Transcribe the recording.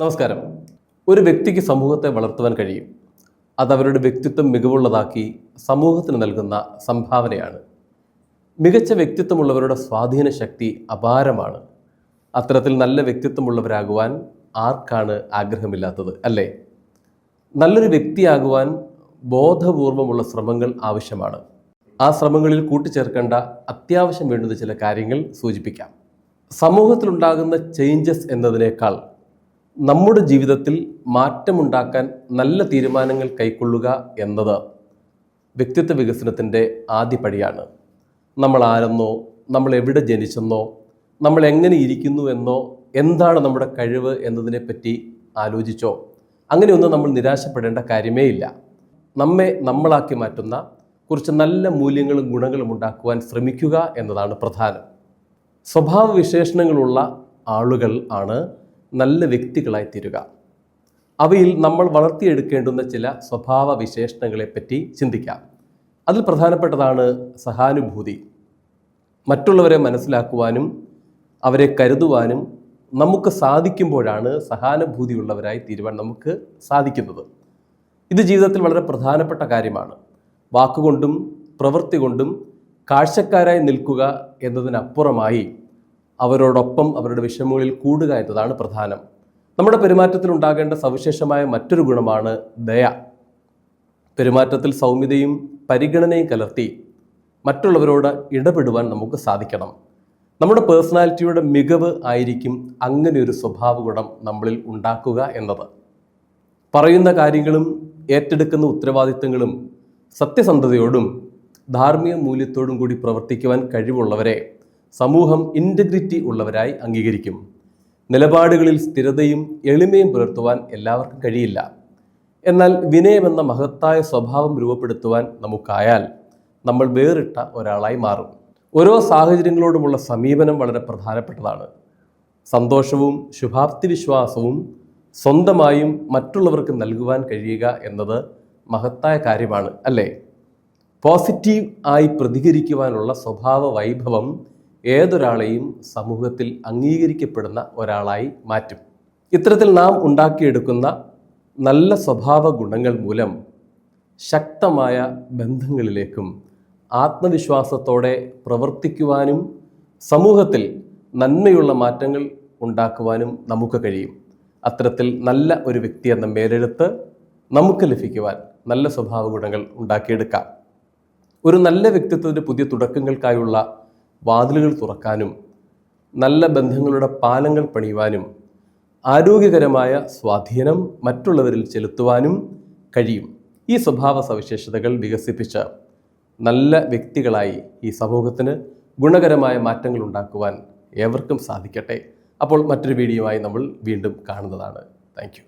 നമസ്കാരം. ഒരു വ്യക്തിക്ക് സമൂഹത്തെ വളർത്തുവാൻ കഴിയും. അത് അവരുടെ വ്യക്തിത്വം മികവുള്ളതാക്കി സമൂഹത്തിന് നൽകുന്ന സംഭാവനയാണ്. മികച്ച വ്യക്തിത്വമുള്ളവരുടെ സ്വാധീന ശക്തി അപാരമാണ്. അത്തരത്തിൽ നല്ല വ്യക്തിത്വമുള്ളവരാകുവാൻ ആർക്കാണ് ആഗ്രഹമില്ലാത്തത് അല്ലേ? നല്ലൊരു വ്യക്തിയാകുവാൻ ബോധപൂർവമുള്ള ശ്രമങ്ങൾ ആവശ്യമാണ്. ആ ശ്രമങ്ങളിൽ കൂട്ടിച്ചേർക്കേണ്ട അത്യാവശ്യം വേണ്ടുന്ന ചില കാര്യങ്ങൾ സൂചിപ്പിക്കാം. സമൂഹത്തിലുണ്ടാകുന്ന ചേഞ്ചസ് എന്നതിനേക്കാൾ നമ്മുടെ ജീവിതത്തിൽ മാറ്റമുണ്ടാക്കാൻ നല്ല തീരുമാനങ്ങൾ കൈക്കൊള്ളുക എന്നത് വ്യക്തിത്വ വികസനത്തിന്റെ ആദ്യപടിയാണ്. നമ്മൾ ആരെന്നോ നമ്മൾ എവിടെ ജനിച്ചെന്നോ നമ്മൾ എങ്ങനെ ഇരിക്കുന്നു എന്നോ എന്താണ് നമ്മുടെ കഴിവ് എന്നതിനെപ്പറ്റി ആലോചിച്ചോ അങ്ങനെയൊന്നും നമ്മൾ നിരാശപ്പെടേണ്ട കാര്യമേ ഇല്ല. നമ്മെ നമ്മളാക്കി മാറ്റുന്ന കുറച്ച് നല്ല മൂല്യങ്ങളും ഗുണങ്ങളും ഉണ്ടാക്കുവാൻ ശ്രമിക്കുക എന്നതാണ് പ്രധാനം. സ്വഭാവ വിശേഷണങ്ങളുള്ള ആളുകൾ ആണ് നല്ല വ്യക്തികളായി തീരുക അവയിൽ നമ്മൾ വളർത്തിയെടുക്കേണ്ടുന്ന ചില സ്വഭാവ വിശേഷണങ്ങളെപ്പറ്റി ചിന്തിക്കാം. അതിൽ പ്രധാനപ്പെട്ടതാണ് സഹാനുഭൂതി. മറ്റുള്ളവരെ മനസ്സിലാക്കുവാനും അവരെ കരുതുവാനും നമുക്ക് സാധിക്കുമ്പോഴാണ് സഹാനുഭൂതിയുള്ളവരായി തീരുവാൻ നമുക്ക് സാധിക്കുന്നത്. ഇത് ജീവിതത്തിൽ വളരെ പ്രധാനപ്പെട്ട കാര്യമാണ്. വാക്കുകൊണ്ടും പ്രവൃത്തി കൊണ്ടും കാഴ്ചക്കാരായി നിൽക്കുക എന്നതിനപ്പുറമായി അവരോടൊപ്പം അവരുടെ വിഷമങ്ങളിൽ കൂടുക എന്നതാണ് പ്രധാനം. നമ്മുടെ പെരുമാറ്റത്തിൽ ഉണ്ടാകേണ്ട സവിശേഷമായ മറ്റൊരു ഗുണമാണ് ദയ. പെരുമാറ്റത്തിൽ സൗമ്യതയും പരിഗണനയും കലർത്തി മറ്റുള്ളവരോട് ഇടപെടുവാൻ നമുക്ക് സാധിക്കണം. നമ്മുടെ പേഴ്സണാലിറ്റിയുടെ മികവ് ആയിരിക്കും അങ്ങനെ ഒരു സ്വഭാവ ഗുണം നമ്മളിൽ ഉണ്ടാക്കുക എന്നത്. പറയുന്ന കാര്യങ്ങളും ഏറ്റെടുക്കുന്ന ഉത്തരവാദിത്തങ്ങളും സത്യസന്ധതയോടും ധാർമ്മിക മൂല്യത്തോടും കൂടി പ്രവർത്തിക്കുവാൻ കഴിവുള്ളവരെ സമൂഹം ഇന്റഗ്രിറ്റി ഉള്ളവരായി അംഗീകരിക്കും. നിലപാടുകളിൽ സ്ഥിരതയും എളിമയും പുലർത്തുവാൻ എല്ലാവർക്കും കഴിയില്ല. എന്നാൽ വിനയമെന്ന മഹത്തായ സ്വഭാവം രൂപപ്പെടുത്തുവാൻ നമുക്കായാൽ നമ്മൾ വേറിട്ട ഒരാളായി മാറും. ഓരോ സാഹചര്യങ്ങളോടുമുള്ള സമീപനം വളരെ പ്രധാനപ്പെട്ടതാണ്. സന്തോഷവും ശുഭാപ്തി വിശ്വാസവും സ്വന്തമായും മറ്റുള്ളവർക്ക് നൽകുവാൻ കഴിയുക എന്നത് മഹത്തായ കാര്യമാണ് അല്ലേ? പോസിറ്റീവ് ആയി പ്രതികരിക്കുവാനുള്ള സ്വഭാവ വൈഭവം ഏതൊരാളെയും സമൂഹത്തിൽ അംഗീകരിക്കപ്പെടുന്ന ഒരാളായി മാറ്റും. ഇത്തരത്തിൽ നാം ഉണ്ടാക്കിയെടുക്കുന്ന നല്ല സ്വഭാവ ഗുണങ്ങൾ മൂലം ശക്തമായ ബന്ധങ്ങളിലേക്കും ആത്മവിശ്വാസത്തോടെ പ്രവർത്തിക്കുവാനും സമൂഹത്തിൽ നന്മയുള്ള മാറ്റങ്ങൾ ഉണ്ടാക്കുവാനും നമുക്ക് കഴിയും. അത്തരത്തിൽ നല്ല ഒരു വ്യക്തി എന്ന മേലെടുത്ത് നമുക്ക് ലഭിക്കുവാൻ നല്ല സ്വഭാവ ഗുണങ്ങൾ ഉണ്ടാക്കിയെടുക്കാം. ഒരു നല്ല വ്യക്തിത്വത്തിന്റെ പുതിയ തുടക്കങ്ങൾക്കായുള്ള വാതിലുകൾ തുറക്കാനും നല്ല ബന്ധങ്ങളുടെ പാലങ്ങൾ പണിയുവാനും ആരോഗ്യകരമായ സ്വാധീനം മറ്റുള്ളവരിൽ ചെലുത്തുവാനും കഴിയും. ഈ സ്വഭാവ സവിശേഷതകൾ വികസിപ്പിച്ച് നല്ല വ്യക്തികളായി ഈ സമൂഹത്തിന് ഗുണകരമായ മാറ്റങ്ങൾ ഉണ്ടാക്കുവാൻ ഏവർക്കും സാധിക്കട്ടെ. അപ്പോൾ മറ്റൊരു വീഡിയോയുമായി നമ്മൾ വീണ്ടും കാണുന്നതാണ്. താങ്ക്